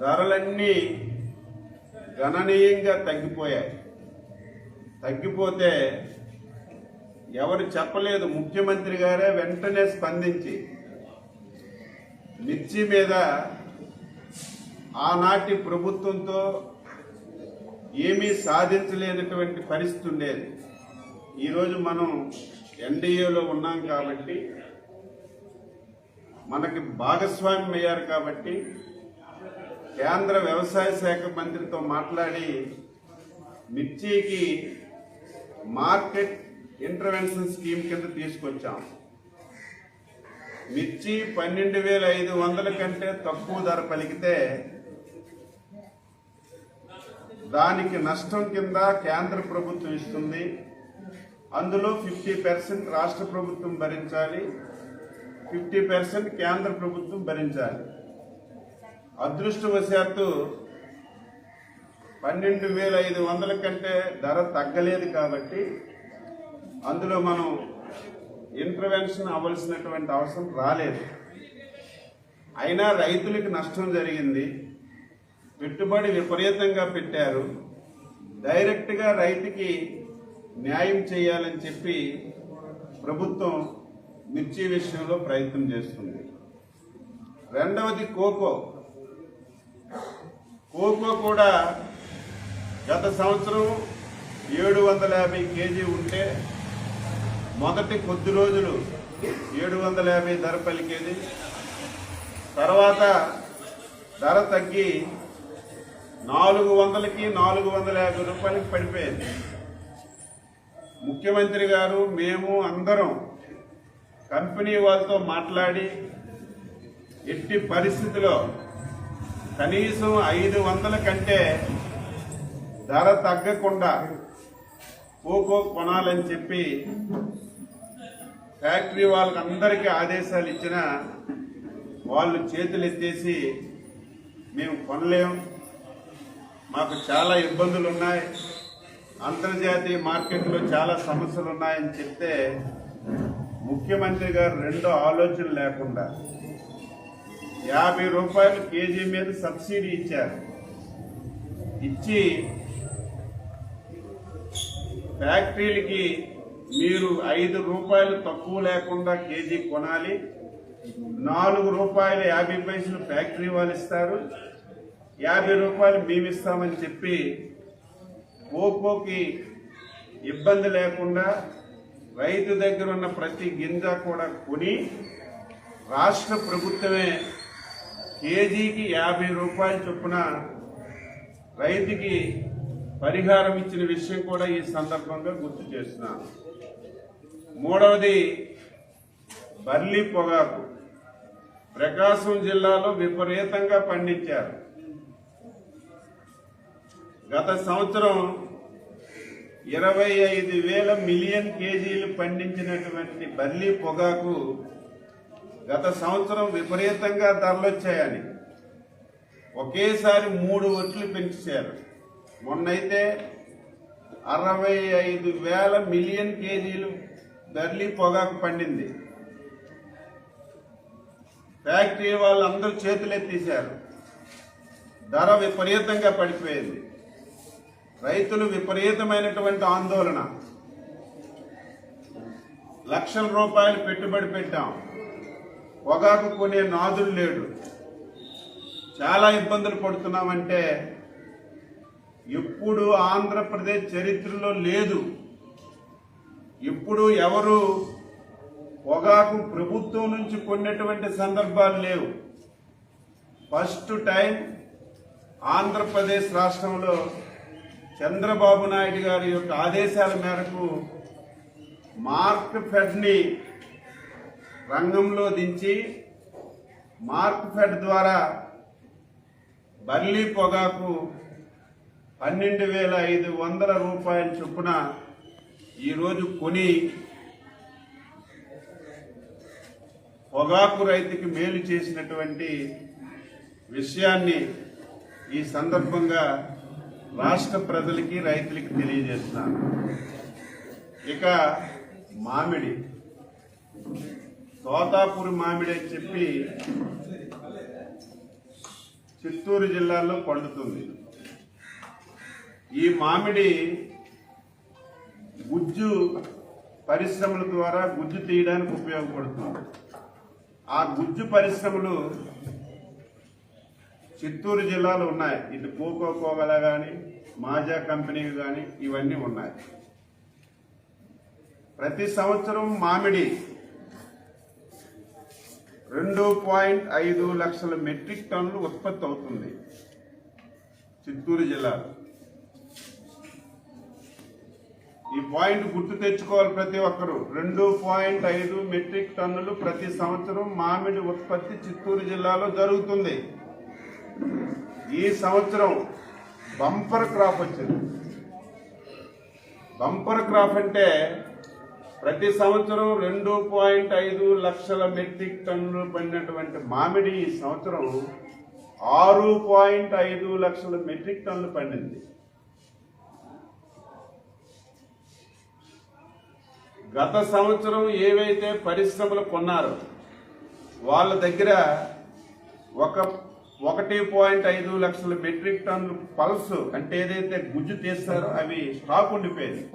ధరలన్నీ గణనీయంగా తగ్గిపోయాయి. తగ్గిపోతే ఎవరు చెప్పలేదు ముఖ్యమంత్రి గారే వెంటనే స్పందించి మిర్చి మీద ఆనాటి ప్రభుత్వంతో ఏమీ సాధించలేనటువంటి పరిస్థితి ఉండేది. ఈరోజు మనం ఎన్డీఏలో ఉన్నాం కాబట్టి మనకి భాగస్వామ్యం అయ్యారు కాబట్టి కేంద్ర వ్యవసాయ శాఖ మంత్రితో మాట్లాడి మిర్చికి మార్కెట్ ఇంటర్వెన్షన్ స్కీమ్ కింద తీసుకొచ్చాం. మిర్చి పన్నెండు వేల ఐదు వందల కంటే తక్కువ ధర పలికితే దానికి నష్టం కింద కేంద్ర ప్రభుత్వం ఇస్తుంది. అందులో ఫిఫ్టీ పర్సెంట్ రాష్ట్ర ప్రభుత్వం భరించాలి. ఫిఫ్టీ పర్సెంట్ కేంద్ర ప్రభుత్వం భరించాలి. అదృష్టవశాత్తు పన్నెండు వేల ఐదు వందల కంటే ధర తగ్గలేదు కాబట్టి అందులో మనం ఇంటర్వెన్షన్ అవ్వాల్సినటువంటి అవసరం రాలేదు. అయినా రైతులకు నష్టం జరిగింది. పెట్టుబడి విపరీతంగా పెట్టారు. డైరెక్ట్గా రైతుకి న్యాయం చేయాలని చెప్పి ప్రభుత్వం మిర్చి విషయంలో ప్రయత్నం చేస్తుంది. రెండవది కోకో. కోకో కూడా గత సంవత్సరం ఏడు వందల యాభై కేజీ ఉంటే మొదటి కొద్ది రోజులు ఏడు వందల యాభై ధర పలికేది. తర్వాత ధర తగ్గి నాలుగు వందలకి నాలుగు వందల యాభై రూపాయలకి పడిపోయింది. ముఖ్యమంత్రి గారు మేము అందరం కంపెనీ వాళ్ళతో మాట్లాడి ఎట్టి పరిస్థితిలో కనీసం ఐదు వందల కంటే ధర తగ్గకుండా పోకో కొనాలని చెప్పి ఫ్యాక్టరీ వాళ్ళకి అందరికీ ఆదేశాలు ఇచ్చిన వాళ్ళు చేతులు ఎత్తేసి మేము కొనలేం. మాకు చాలా ఇబ్బందులు ఉన్నాయి అంతర్జాతీయ మార్కెట్లో చాలా సమస్యలు ఉన్నాయని చెప్తే ముఖ్యమంత్రి గారు రెండో ఆలోచన లేకుండా యాభై రూపాయలు కేజీ మీద సబ్సిడీ ఇచ్చారు. ఇచ్చి ఫ్యాక్టరీలకి మీరు ఐదు రూపాయలు తక్కువ లేకుండా కేజీ కొనాలి. నాలుగు రూపాయలు యాభై పైసలు ఫ్యాక్టరీ వాళ్ళు ఇస్తారు. యాభై రూపాయలు మేము ఇస్తామని చెప్పి ఓపోకి ఇబ్బంది లేకుండా రైతు దగ్గర ఉన్న ప్రతి గింజ కూడా కొని రాష్ట్ర ప్రభుత్వమే కేజీకి యాభై రూపాయల చొప్పున రైతుకి పరిహారం ఇచ్చిన విషయం కూడా ఈ సందర్భంగా గుర్తు చేస్తున్నాను మూడవది బర్లీ పొగాకు. ప్రకాశం జిల్లాలో విపరీతంగా పండించారు. గత సంవత్సరం ఇరవై ఐదు వేల మిలియన్ కేజీలు పండించినటువంటి బర్లీ పొగాకు గత సంవత్సరం విపరీతంగా ధరలు వచ్చాయని ఒకేసారి మూడు ఒట్లు పెంచారు. మొన్నైతే అరవై ఐదు వేల మిలియన్ కేజీలు బర్లీ పొగాకు పండింది. ఫ్యాక్టరీ వాళ్ళందరూ చేతులెత్తేసారు ధర విపరీతంగా పడిపోయింది. రైతులు విపరీతమైనటువంటి ఆందోళన. లక్షల రూపాయలు పెట్టుబడి పెట్టాం. పొగాకు కొనే నాదులు లేడు. చాలా ఇబ్బందులు పడుతున్నామంటే ఎప్పుడు ఆంధ్రప్రదేశ్ చరిత్రలో లేదు. ఇప్పుడు ఎవరు పొగాకు ప్రభుత్వం నుంచి కొన్నటువంటి సందర్భాలు లేవు. ఫస్ట్ టైం ఆంధ్రప్రదేశ్ రాష్ట్రంలో చంద్రబాబు నాయుడు గారి యొక్క ఆదేశాల మేరకు మార్క్ ఫెడ్ని రంగంలో దించి మార్క్ ఫెడ్ ద్వారా బర్లీ పొగాకు పన్నెండు వేల ఐదు వందల రూపాయల చొప్పున ఈరోజు కొని పొగాకు రైతుకి మేలు చేసినటువంటి విషయాన్ని ఈ సందర్భంగా రాష్ట్ర ప్రజలకి రైతులకి తెలియజేస్తున్నాను. ఇక మామిడి. తోతాపూరి మామిడి అని చెప్పి చిత్తూరు జిల్లాలో పండుతుంది. ఈ మామిడి గుజ్జు పరిశ్రమల ద్వారా గుజ్జు తీయడానికి ఉపయోగపడుతుంది. ఆ గుజ్జు పరిశ్రమలు చిత్తూరు జిల్లాలో ఉన్నాయి. ఇటు కోకో కోగల కానీ మాజా కంపెనీ కానీ ఇవన్నీ ఉన్నాయి. ప్రతి సంవత్సరం మామిడి రెండు పాయింట్ ఐదు లక్షల మెట్రిక్ టన్నులు ఉత్పత్తి అవుతుంది. చిత్తూరు జిల్లాలో ఈ పాయింట్ గుర్తు తెచ్చుకోవాలి ప్రతి ఒక్కరు. రెండు పాయింట్ ఐదు మెట్రిక్ టన్నులు ప్రతి సంవత్సరం మామిడి ఉత్పత్తి చిత్తూరు జిల్లాలో జరుగుతుంది. ఈ సంవత్సరం బంపర్ క్రాప్ వచ్చింది. బంపర్ క్రాప్ అంటే ప్రతి సంవత్సరం రెండు పాయింట్ ఐదు లక్షల మెట్రిక్ టన్నులు పడినటువంటి మామిడి ఈ సంవత్సరం ఆరు పాయింట్ ఐదు లక్షల మెట్రిక్ టన్నులు పండింది. గత సంవత్సరం ఏవైతే పరిశ్రమలు కొన్నారో వాళ్ళ దగ్గర ఒక ఒకటి పాయింట్ ఐదు లక్షల మెట్రిక్ టన్నులు పల్స్ అంటే ఏదైతే గుజ్జు తీస్తారో అవి స్టాక్ ఉండిపోయింది.